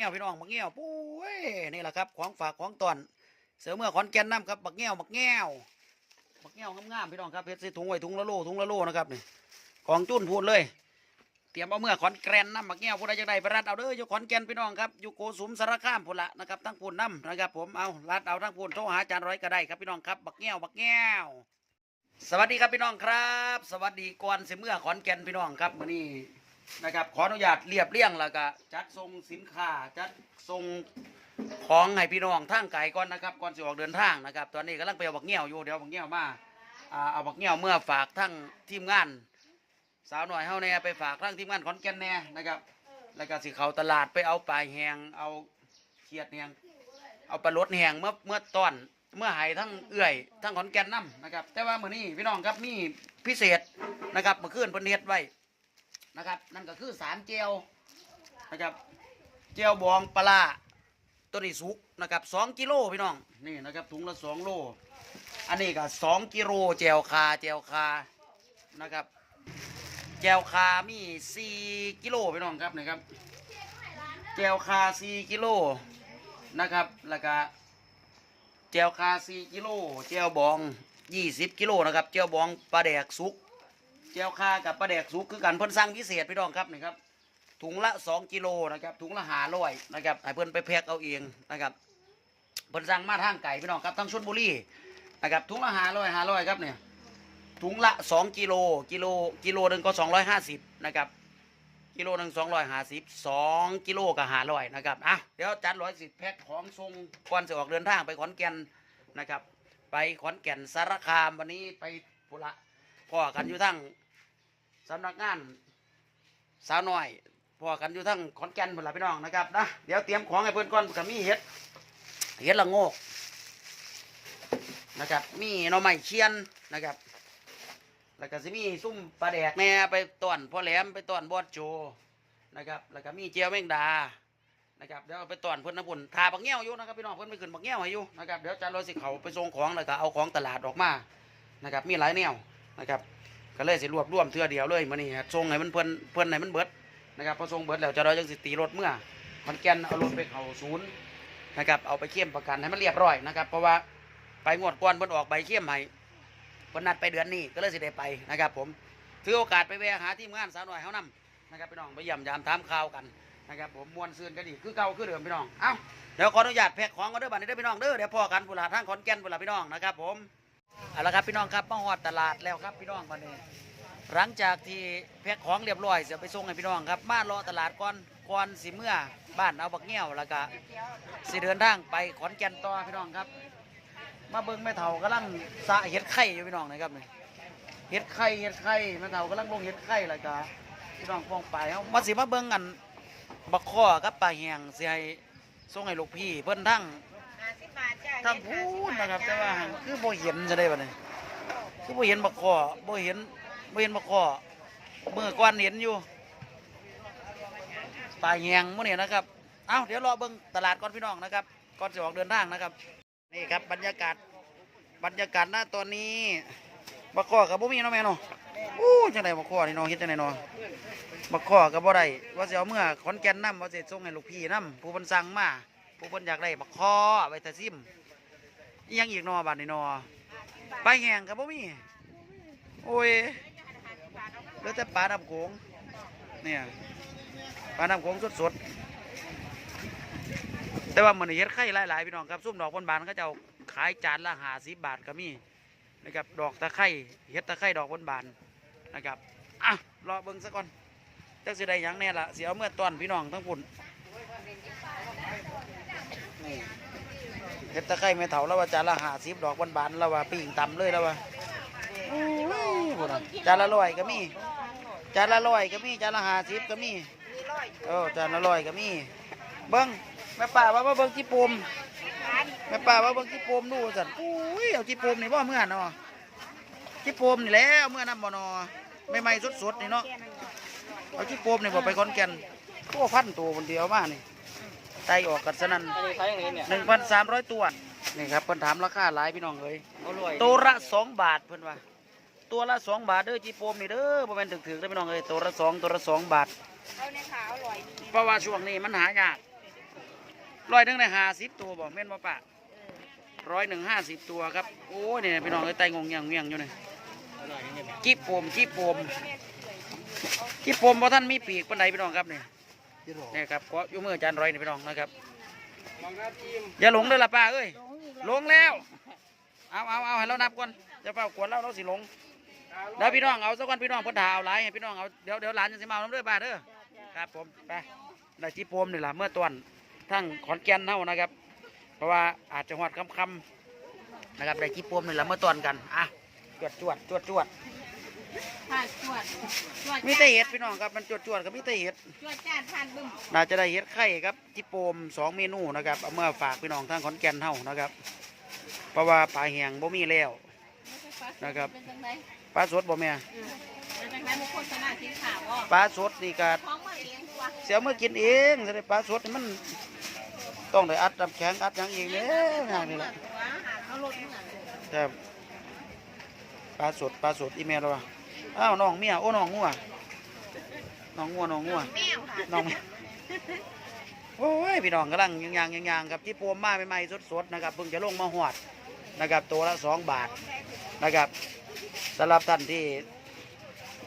งี้ยวพี่น้องบักเงี้ยวปุ้ยนี่แหละครับของฝากของตอน เสือเมื่อขอนแก่นน้ำครับบักเงี้ยวบักเงี้ยวบักเงี้ยวงามๆพี่น้องครับเพชรใส่ถุงไว้ถุงละโลถุงละโลนะครับนี่ของจุ้นพูดเลย เตรียมเอาเมื่อขอนแก่นน้ำบักเงี้ยวผู้ใดจะได้ไปรัดเอาเด้ออยู่ขอนแก่นพี่น้องครับอยู่โกสุมสารคามพุ่นละนะครับทั้งพูนน้ำนะครับ ผมเอารัดเอาทั้งพูนโทรหาอาจารย์ร้อยก็ได้ครับพี่น้องครับบักเงี้ยวบักเงี้ยวสวัสดีครับพี่น้องครับ สวัสดีก่อนเสือเมื่อขอนแก่นพี่น้องครับมื้อนี้ นะครับ ขออนุญาตเรียบเรียงแล้วก็จัดส่งสินค้าจัดส่งของให้พี่น้องทางไกลก่อนนะครับก่อนสิออกเดินทางนะครับ ตอนนี้กำลังไปเอาบักเงี้ยวอยู่เดี๋ยวบักเงี้ยวมาอ่าเอาบักเงี้ยวเมื่อฝากทั้งทีมงาน สาวหน่อยเฮาแน่ไปฝากทั้งทีมงานขอนแก่นแน่นะครับ แล้วก็สิเขาตลาดไปเอาปลายแหงเอาเขียดแหงเอาปลาลดแหงเมื่อเมื่อตอนเมื่อไห้ทั้งเอื่อยทั้งขอนแก่นน้ำนะครับ แต่ว่ามื้อนี้พี่น้องครับมีพิเศษนะครับเมื่อคืนเพิ่นเฮ็ดไว้ นะครับ นั่นก็คือสารเจียวนะครับเจียวบองปลาตัวนี้สุกนะครับสองกิโลพี่น้องนี่นะครับถุงละสองโล อันนี้ก็สองกิโลเจียวคาเจียวคานะครับเจียวคามีสี่กิโลพี่น้องครับนี่ครับเจียวคาสี่กิโลนะครับแล้วก็เจียวคาสี่กิโลเจียวบองยี่สิบกิโลนะครับเจียวบองปลาแดกสุก เจียวคากับปลาแดกสุกคือกันเพิ่นสั่งพิเศษพี่น้องครับนี่ครับถุงละ2กิโลนะครับถุงละหาร้อยนะครับให้เพิ่นไปแพ็คเอาเองนะครับเพิ่นสั่งมาทางไก่พี่น้องครับทั้งชลบุรีนะครับถุงละหาร้อยหาร้อยครับเนี่ยถุงละ2กิโลกิโลกิโลหนึ่งก็250นะครับกิโลหนึ่ง250 2กิโลก็หาร้อยนะครับอะเดี๋ยวจัดร้อยสิบแพ็คของทรงก่อนจะออกเดินทางไปขอนแก่นนะครับ ไปขอนแก่นสารคามวันนี้ไปพุระ พ่อกันอยู่ทั้งสำนักงานสาวน้อยพ่อกันอยู่ทั้งขอนแก่นหมดละพี่น้องนะครับนะเดี๋ยวเตรียมของให้เพื่อนก่อนกับมีเห็ดเห็ดละโงกนะครับ มีหน่อไม้เชียนนะครับ แล้วก็สิมีซุ่มปลาแดกแหน่ไปต้อนพ่อแหลมไปต้อนบอดโจนะครับ แล้วก็มีเจียวแมงดานะครับเดี๋ยวไปต้อนเพิ่อนนะพุ่นทาบักเงี้ยวอยู่นะครับพี่น้องเพิ่อนไปขึ้นบักเงี้ยวให้อยู่นะครับเดี๋ยวจานราสิเขาไปส่งของแล้วก็เอาของตลาดออกมานะครับมีหลายแนว นะครับก็เลยสิรวบรวมเทื่อเดียวเลยมื้อนี้ครับส่งให้มันเพิ่นเพิ่นให้มันเบิดนะครับพอส่งเบิดแล้วจะเราจังสิตีรถเมื่อมันแก่นเอารถไปเข้าศูนย์นะครับเอาไปเข้มประกันให้มันเรียบร้อยนะครับ เพราะว่าไปงวดก่อนเพิ่นออกใบเข้มให้เพิ่นนัดไปเดือนนี้ก็เลยสิได้ไปนะครับ ผมถือโอกาสไปแวะหาทีมงานสาวหน้อยเฮานำนะครับพี่น้องไปเยี่ยมยามถามข่าวกันนะครับผมมวนซืนก็ดีคือเก่าคือเดิมพี่น้องเอ้าเดี๋ยวขออนุญาตแพ็คของกันเด้อบัดนี้เด้อพี่น้องเด้อเดี๋ยวพอกันพุ่นละทางขอนแก่นพุ่นละพี่น้องนะครับผม เอาละครับพี่น้องครับมาฮอดตลาดแล้วครับพี่น้องวันนี้หลังจากที่แพ็คของเรียบร้อยเสียไปส่งให้พี่น้องครับ มารอตลาดก่อนก่อนสิเมื่อบ้านเอาบักเงี้ยวแล้วก็สิเดินทางไปขอนแก่นต่อพี่น้องครับ มาเบิ่งแม่เฒ่ากำลังสะเห็ดไข่อยู่พี่น้องนะครับนี่เห็ดไข่เห็ดไข่แม่เฒ่ากำลังลงเห็ดไข่แล้วก็พี่น้องป้องไปเอามาสิมาเบิ่งกันบักข้อกับปลาแหงเสิให้ส่งให้ลูกพี่เพิ่นทั้ง ทจ้าทั้งพูนนะครับแต่ว่าคือบ่เห็นจะได้บ่เนี่ยคือบ่เห็นบักคอบ่เห็นบ่เห็นบักคอเมื่อก่อนเห็นอยู่ปลาแยงมื้อนี้นะครับเอ้าเดี๋ยวรอเบิ่งตลาดก่อนพี่น้องนะครับก่อนจะออกเดินทางนะครับ นี่ครับบรรยากาศบรรยากาศหน้าตอนนี้บักคอกับบ่มีเนาะแม่เนาะอู้จังไดบักคอนี่เนาะเฮ็ดจังไดเนาะบักคอก็บ่ได้ว่าสิเอาเมื่อขอนแก่นนํว่าสิส่งให้ลูกพี่นํผู้เพิ่นสั่งมา ผู้เพิ่นอยากได้บักคอไว้แต่ซิมอิหยังอีกหนอบาดนี่หนอไปแห้งกับบ่มีโอ้ยเหลือแต่ปลาน้ำโขงเนี่ยปลาน้ำโขงสดๆแต่ว่ามันเฮ็ดไข่หลายๆพี่น้องครับซุ่มดอกบนบานเขาจะเอาขายจานละห้าสิบบาทก็มีนะครับดอกตะไคร้เฮ็ดตะไคร้ดอกบนบานนะครับอะรอเบิ่งซะก่อนจักสิได้หยังแน่ละเสียเอาเมื่อตอนพี่น้องทั้งปุ่น นี่เฮ็ดตะไคร้แม่เฒ่าแล้วว่าจานละห้าสิบดอกบานๆแล้วว่าปิ้งตำเลยแล้วว่าโอ้ยพุ่นน่ะจานละร้อยก็มีจานละร้อยก็มีจานละห้าสิบก็มีเออจานละร้อยก็มี เบิ้งแม่ป้าว่ามาเบิ้งจีปมแม่ป้าว่าเบิ้งจีปมดูสั่นอุ้ยเอาจีปมนี่บ่เมื่อเนาะจีปมนี่แหล้วเมื่อน้ำบ่เนอใหม่ๆสดๆนี่เนาะเอาจีปมนี่บ่ไปขอนแก่นตัวพันตัวคนเดียวมานี่ ไตออกกันสนั่นอันนี้ใช้อย่างนี้เนี่ยหนึ่งพันสามร้อยตัว นี่ครับเพิ่นถามราคาหลายพี่น้องเอ้ยเขารวยตัวละสองบาทเพิ่นว่า ตัวละสองบาทเด้อจีโปมนี่เด้อบ่แม่นถึกๆเด้อพี่น้องเอ้ยตัวละสองตัวละสองบาท เอาในขาวอร่อยดีเพราะว่าช่วงนี้มันหายากร้อยหนึ่งในห้าสิบตัวบอกแม่นบ่ปะร้อยหนึ่งห้าสิบตัวครับ โอ้ยเนี่ยพี่น้องเอ้ยไตงงเงียงเงียงอยู่เนี่ยจิ๊บโปมจิ๊บโปมจิ๊บโปมเพราะท่านมีปีกปันใดพี่น้องครับเนี่ยเนี่ยครับก็อยู่มืออาจารย์ร้อยนี่พี่น้องนะครับอย่าหลงเลยล่ะป้าเอ้ยหลงแล้ว เอาเอาเอาให้เรานับก่อนจะเฝ้ากวนเราเราสิหลงเดี๋ยวพี่น้องเอาสักวันพี่น้องเพิ่นถ่าเอาหลายให้พี่น้องเอาเดี๋ยวเดี๋ยวหลานจะสิมาเอาน้ำเด้อป้าเด้อครับผมไปได้จิ๊บโปมนี่ล่ะเมื่อตอนทั้งขอนแก่นเฮานะครับ เพราะว่าอาจจะหอดคำคำๆนะครับได้จีปมนี่แหละเมื่อตอนกันอะจวดจวดจวดจวด ผ่านจวดจวดมีแต่เห็ดพี่น้องครับมันจวดจวดกับมีแต่เห็ดจวดจ้านผ่านบึ้มน่าจะได้เห็ดไข่ครับจีปมสองเมนูนะครับเอาเมื่อฝากพี่น้องทางขอนแก่นเฮานะครับเพราะว่าปลาแห้งบ่มีแล้ว นะครับ เป็นจังไดปลาสดบ่แม่อืมเป็นจังไดมุกโฆษณาสินค้าบ่ปลาสดนี่ก็ของมาเองตัวเสียเมื่อกินเองจะได้ปลาสดนี่มัน ต้องได้อัดน้ำแข็งอัดอย่างเองเนี่ยอย่างนี้แหละตัวอาหารเขาลดนี่น่ะครับปลาสดปลาสดอีเมลเรา อ้าวน้องเมียโอ้น้องงัวน้องงัวน้องงัวแมวค่ะน้องโอ้ยพี่น้องกำลังยางๆยางๆครับที่ปวมมาใหม่ๆสดๆนะครับเพิ่งจะลงมาหอดนะครับตัวละสองบาทนะครับสำหรับท่านที่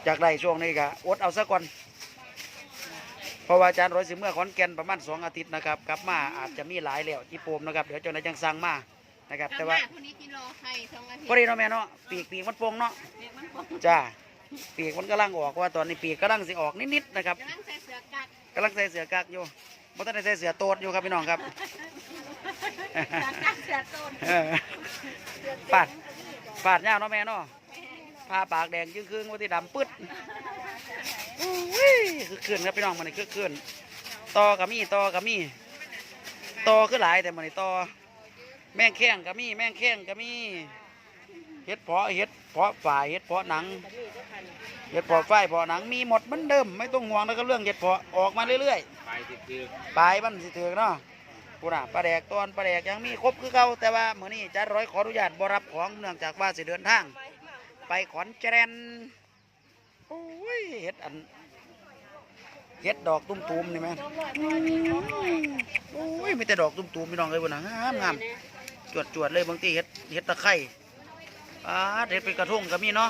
จากได้ช่วงนี้ก็อดเอาซะก่อนเพราะว่าอาจารย์ร้อยสิเมื่อขอนแก่นประมาณสองอาทิตย์นะครับกลับมาอาจจะมีหลายแล้วที่ปวมนะครับเดี๋ยวเจ้านายจังสั่งมานะครับแต่ว่าคนนี้กินรอใครสองอาทิตพอย์ดีเนาะแม่เนาะปีกปีกมันโป่งเนาะเด็กมันคงจ้า ปีกมันกำลังออกว่าตอนนี้ปีกกำลังสิออกนิดๆนะครับกำลังใส่เสื้อกั๊กกำลังใส่เสือกักอยู่บ่ทันได้ใส่เสือโตดอยู่ครับพี่น้องครับเสื้อกั๊กเสื้อต้นเออปาดปาดยาวเนาะแม่เนาะผ้าปากแดงยิ่งคืนว่าที่ดำปึ๊ดอุ้ยคือคืนครับพี่น้องมันนี่คือคืนต่อกับมีต่อกับมีต่อคือหลายแต่มันนี่ต่อแม่งแข้งกับมีแม่งแข้งกับมี เฮ็ดเพาะเฮ็ดเพาะฝ่ายเฮ็ดเพาะหนัง เห็ดเพาะฝ้ายเพาะหนังมีหมดเหมือนเดิมไม่ต้องห่วงแล้วก็เรื่องเห็ดเพาะออกมาเรื่อยไปติดคือๆปลายมันสิถือเนาะพูน่ะปลาแดกตอนปลาแดกยังมีครบคือเก่าแต่ว่ามื้อนี้จัดร้อยขออนุญาตบ่รับของเนื่องจากว่าสิเดินทาง ไปขอนแก่นโอ้ยเห็ดอันเห็ดดอกตุ้มๆนี่แม่นโอ้ยมีแต่ดอกตุ้มๆพี่น้องเลยบ่น่ะงามงามจวดๆเลยบางทีเห็ดเห็ดตะไคร้ อ่าเห็ดเป็นกระทงก็มีเนาะ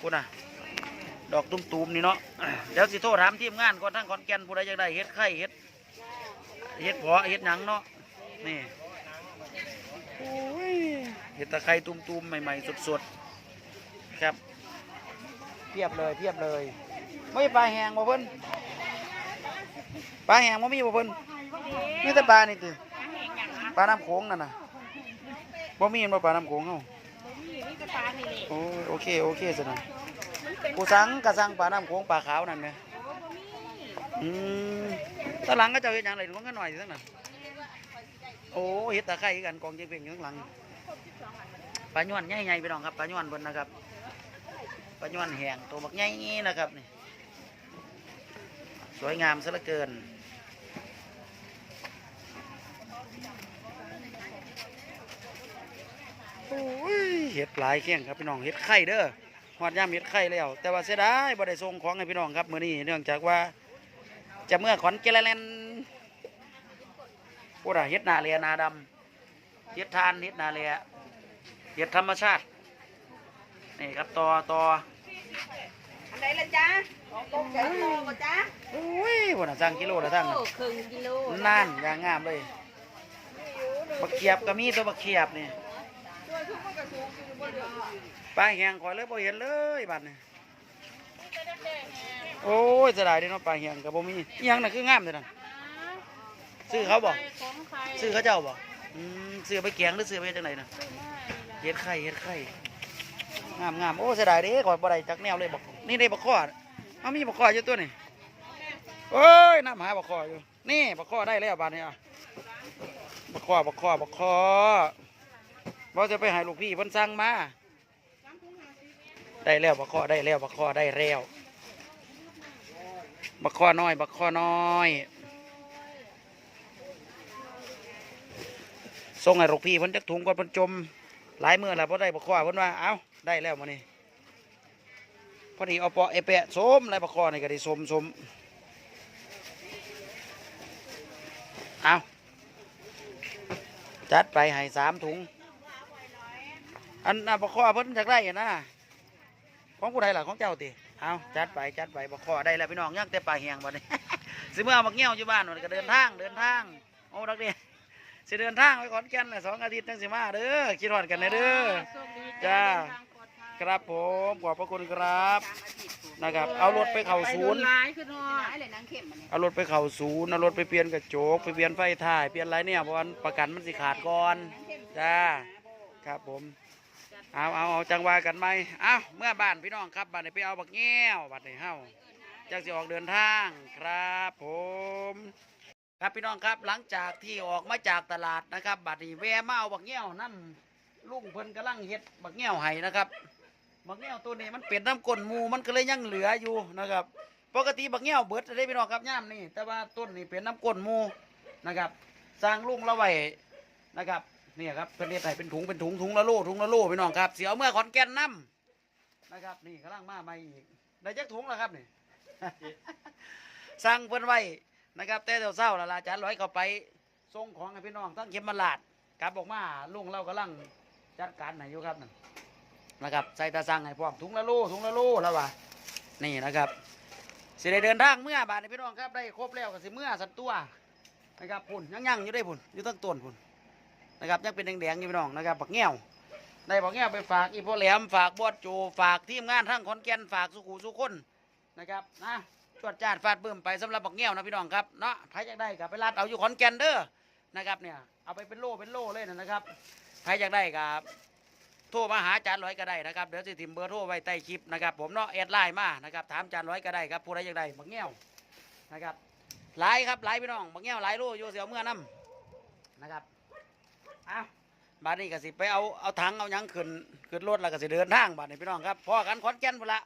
พูน่ะ ดอกตุ้มๆนี่เนาะเดี๋ยวสิโทรถามทีมงานก่อนทั้งขอนแก่นผู้ใดอยากได้เฮ็ดไข่เฮ็ดเฮ็ดเพาะเฮ็ดหนังเนาะนี่โอ้ยเฮ็ดตะไคร้ตุ้มๆใหม่ๆสดๆครับเพียบเลยเพียบเลยไม่มีปลาแห้งบ่เพิ่นปลาแห้งบ่มีบ่เพิ่นมีแต่ปลานี่ติปลาน้ำโขงนั่นน่ะบ่มีบ่ปลาน้ำโขงเฮา โอ้ยโอเคโอเคสินะกูสั่งกระสั่งปลาน้ำโขงปลาขาวนั่นไหมอืมตอนหลังก็จะเห็นอย่างไรลงกันหน่อยสิทั้งนั้นโอ้เห็ดตะไคร้กันกองเจ๊เพ่งอยู่ข้างหลังปลาย้อนใหญ่ๆไปน้องครับปลาย้อนบนนะครับปลาย้อนแห้งตัวบักใหญ่นะครับนี่สวยงามซะเหลือเกินโอ้ย เห็ดหลายแข้งครับพี่น้องเห็ดไข่เด้อหอดยามเห็ดไข่แล้ว แต่ว่าเสียดายบ่ได้ส่งของให้พี่น้องครับมื้อนี้เนื่องจากว่า จะเมื่อขอนแก่นแลนพูดอะเฮ็ดนาเลียนาดำเฮ็ดทานเฮ็ดนาเลียเฮ็ดธรรมชาตินี่ครับต่อต่ออันใดล่ะจ๊ะของตกใจโลบ่จ๊ะโอ้ยบ่น่ะสั่งกิโลละทั้งโอ้ครึ่งกิโลนั่นอย่างงามเลยบักเขียบก็มีตัวบักเขียบนี่ ปลาแหงข่อยเลยบ่เห็นเลยบัดนี้โอ้ยเสียดายเด้เนาะปลาแหงก็บ่มีอิหยังน่ะคืองามเด้อนั่นซื้อเขาบ่ของใครซื้อเขาเจ้าบ่อืมซื้อไปแกงหรือซื้อไปจังไดน่ะเฮ็ดไข่เฮ็ดไข่งามงามโอ้เสียดายเด้ขอยบ่ได้จักแนวเลยบักนี่ได้บักข้อเอามีบักข้ออยู่ตัวนี่โอ้ยน้ำหาบักข้ออยู่นี่บักข้อได้แล้วบาดนี้อะบักข้อบักข้อบักข้อ บ่จะไปห้ลูกพี่เพิ่นสั่งมาได้แล้วบักข้อได้แล้วบักข้อได้แล้วบักข้อน้อยบักข้อน้อยส่งให้ลูกพี่เพิ่นจักถุงก่อนเพิ่นจมหลายมื้อแล้วบ่ได้บักข้อเพิ่นว่าเอ้าได้แล้วมื้อนี้พอดีเอาเปาะไอแปะสมไรประคอนี่ก็ได้สมสมเอาจัดไปให้สามถุง อันน่ะบกคอเพิ่นจากได้นะของผู้ใดล่ะของเจ้าติเอาจัดไปจัดไปบกคอได้แล้วพี่น้องยังแต่ปลาแหงบ่นี่สิเมื่อเอามาเงี้ยวอยู่บ้านมันก็เดินทางเดินทางโอ้ดักนี่สิเดินทางไปขอนแก่นแหละสองอาทิตย์จังสิมาเด้อคิดฮอดกันนะเด้อจ้าครับผมขอบพระคุณครับตามอาทิตย์นะครับ เอารถไปเข่าศูนย์หลายขึ้นเนาะหลายเลยนางเข้มมันนี่เอารถไปเข่าศูนย์เอารถไปเปลี่ยนกระจกไปเปลี่ยนไฟท้ายเปลี่ยนอะไรเนี่ยเพราะว่าประกันมันสิขาดก่อนนางเข้มจ้าครับผม เอาเอาเอาจังหวะกันไหมเอาเมื่อบ้านพี่น้องครับบ้านนี้ไปเอาบักแง้วบัดนี้เฮาจักสิออกเดินทางครับผม ครับพี่น้องครับหลังจากที่ออกมาจากตลาดนะครับบัดนี้แวะมาเอาบักแง้วนั่ลุงเพิ่นกำลังเฮ็ดบักแง้วให้นะครับบักแง้วตัวนี้มันเป็นน้ำก้นมูมันก็เลยยังเหลืออยู่นะครับ ปกติบักแง้วเบิดได้พี่น้องครับย่ามนี่แต่ว่าต้นนี้เป็นน้ำก้นมูนะครับ สร้างลุงละไว้นะครับ นี่ยครับเพิ่นเฮ็ดให้เป็นถุงเป็นถุงถุงละโลถุงละโลพี่น้องครับ เสียเอาเมื่อขอนแก่นน้ำนะครับนี่กำลังมาใหม่อีกได้จักถุงแล้วครับนี่สั่งเพิ่นไว้นะครับ แต่เดี๋ยวเศร้าละล่ะอาจารย์ร้อยเข้าไปส่งของให้พี่น้องทั้งเข็มมาลาดกลับออกมาลุงเรากำลังจัดการให้อยู่ครับนั่นนะครับใส่ตาสั่งให้พร้อมถุงละโลถุงละโลแล้ววะนี่นะครับสิได้เดินทางเมื่อบาดนี้พี่น้องครับได้ครบแล้วก็สิเมื่อสัตว์ตัวนะครับพุ่นยังยังอยู่ได้พุ่นอยู่ตั้งต้นพุ่น นะครับยังเป็นแดงๆอยู่พี่น้องนะครับบักแง่วได้บักแง่วไปฝากอีพ่อแหลมฝากบอดโจฝากทีมงานทั้งขอนแก่นฝากสุขุสุขคนนะครับนะจวดจาดฟาดเบึ้มไปสำหรับบักเงี้ยวนะพี่น้องครับเนาะใครอยากได้กับไปลาดเอาอยู่ขอนแก่นเด้อนะครับเนี่ยเอาไปเป็นโลเป็นโลเลยนะครับใครอยากได้กับโทรมาหาจานร้อยก็ได้นะครับเดี๋ยวจะถิ่มเบอร์โทรไว้ใต้คลิปนะครับผมเนาะแอดไลน์มานะครับถามจานร้อยก็ได้ครับผู้ใดอยากได้บักเงี้ยวนะครับหลายครับหลายพี่น้องบักเงี้ยวหลายโลอยู่เสียวเมื่อน้ำนะครับ อาบาดนี้ก็สิไปเอาเอาถังเอาหยังขึ้นขึ้นรถแล้วก็สิเดินทางบาดนี้พี่น้องครับพอกันขอนแก่นพุ่นละ